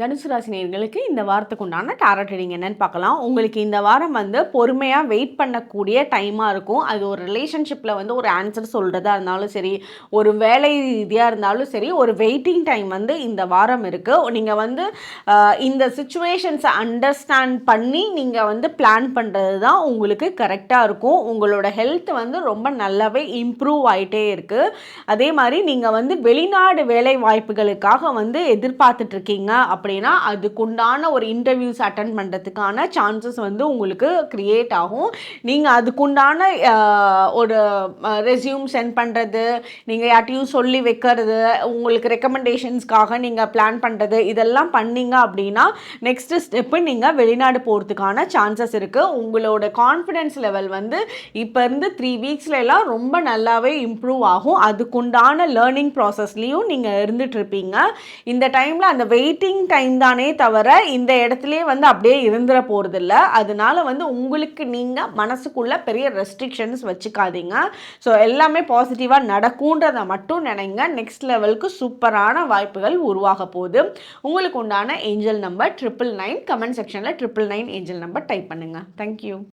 தனுசு ராசினியர்களுக்கு இந்த வாரத்துக்கு உண்டான டாரட் ரீடிங் என்னன்னு பார்க்கலாம். உங்களுக்கு இந்த வாரம் வந்து பொறுமையாக வெயிட் பண்ணக்கூடிய டைமாக இருக்கும். அது ஒரு ரிலேஷன்ஷிப்பில் வந்து ஒரு ஆன்சர் சொல்கிறதா இருந்தாலும் சரி ஒரு வேலை ரீதியாக இருந்தாலும் சரி ஒரு வெயிட்டிங் டைம் வந்து இந்த வாரம் இருக்குது நீங்கள் வந்து இந்த சுச்சுவேஷன்ஸை அண்டர்ஸ்டாண்ட் பண்ணி நீங்கள் வந்து பிளான் பண்ணுறது தான் உங்களுக்கு கரெக்டாக இருக்கும். உங்களோட ஹெல்த் வந்து ரொம்ப நல்லாவே இம்ப்ரூவ் ஆகிட்டே இருக்குது அதே மாதிரி நீங்கள் வந்து வெளிநாடு வேலை வாய்ப்புகளுக்காக வந்து எதிர்பார்த்துட்ருக்கீங்க அப்படி அப்படின்னா அதுக்குண்டான ஒரு இன்டர்வியூஸ் அட்டன் பண்ணுறதுக்கான சான்சஸ் வந்து உங்களுக்கு க்ரியேட் ஆகும். நீங்கள் அதுக்குண்டான ஒரு ரெஸ்யூம் சென்ட் பண்ணுறது நீங்கள் யார்ட்டையும் சொல்லி வைக்கிறது உங்களுக்கு ரெக்கமெண்டேஷன்ஸ்க்காக நீங்கள் பிளான் பண்ணுறது இதெல்லாம் பண்ணீங்க அப்படின்னா நெக்ஸ்ட் ஸ்டெப்பு நீங்கள் வெளிநாடு போகிறதுக்கான சான்சஸ் இருக்குது உங்களோட கான்ஃபிடென்ஸ் லெவல் வந்து இப்போ இருந்து த்ரீ வீக்ஸ்ல எல்லாம் ரொம்ப நல்லாவே இம்ப்ரூவ் ஆகும். அதுக்குண்டான லேர்னிங் ப்ராசஸ்லேயும் நீங்கள் இருந்துட்டு இருப்பீங்க. இந்த டைமில் அந்த வெயிட்டிங் டைம் தானே தவிர இந்த இடத்துலயே வந்து அப்படியே இருந்துட போகிறதில்ல அதனால வந்து உங்களுக்கு நீங்கள் மனசுக்குள்ள பெரிய ரெஸ்ட்ரிக்ஷன்ஸ் வச்சுக்காதீங்க. ஸோ எல்லாமே பாசிட்டிவாக நடக்குன்றதை மட்டும் நினைங்க. நெக்ஸ்ட் லெவலுக்கு சூப்பரான வாய்ப்புகள் உருவாக போகுது. உங்களுக்கு உண்டான angel number triple nine comment செக்ஷனில் triple nine angel number type பண்ணுங்கள் தேங்க்யூ